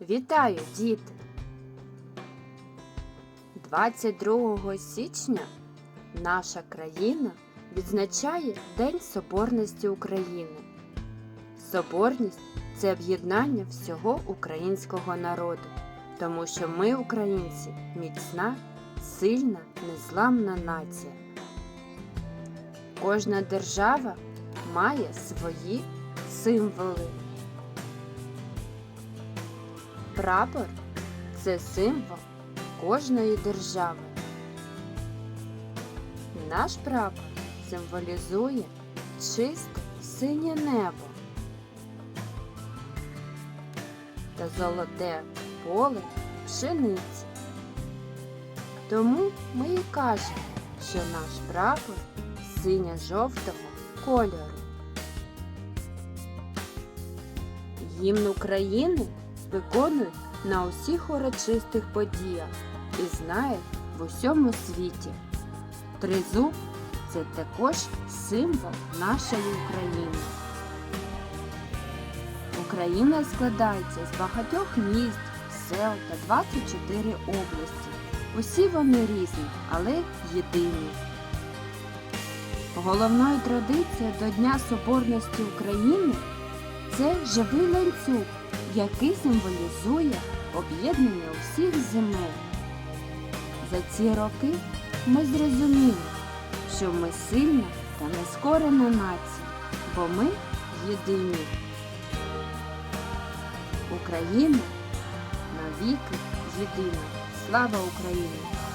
Вітаю, діти! 22 січня наша країна відзначає День Соборності України. Соборність це об'єднання всього українського народу, тому що ми, українці, міцна, сильна, незламна нація. Кожна держава має свої символи. Прапор це символ кожної держави. Наш прапор символізує чисте синє небо та золоте поле пшениці. Тому ми і кажемо, що наш прапор синьо-жовтого кольору. Гімн України виконують на усіх урочистих подіях і знають в усьому світі. Тризуб це також символ нашої України. Україна складається з багатьох міст, сел та 24 області. Усі вони різні, але єдині. Головною традицією до Дня Соборності України це живий ланцюг, який символізує об'єднання усіх земель. За ці роки ми зрозуміли, що ми сильна та нескорена нація, бо ми єдині. Україна навіки єдина. Слава Україні!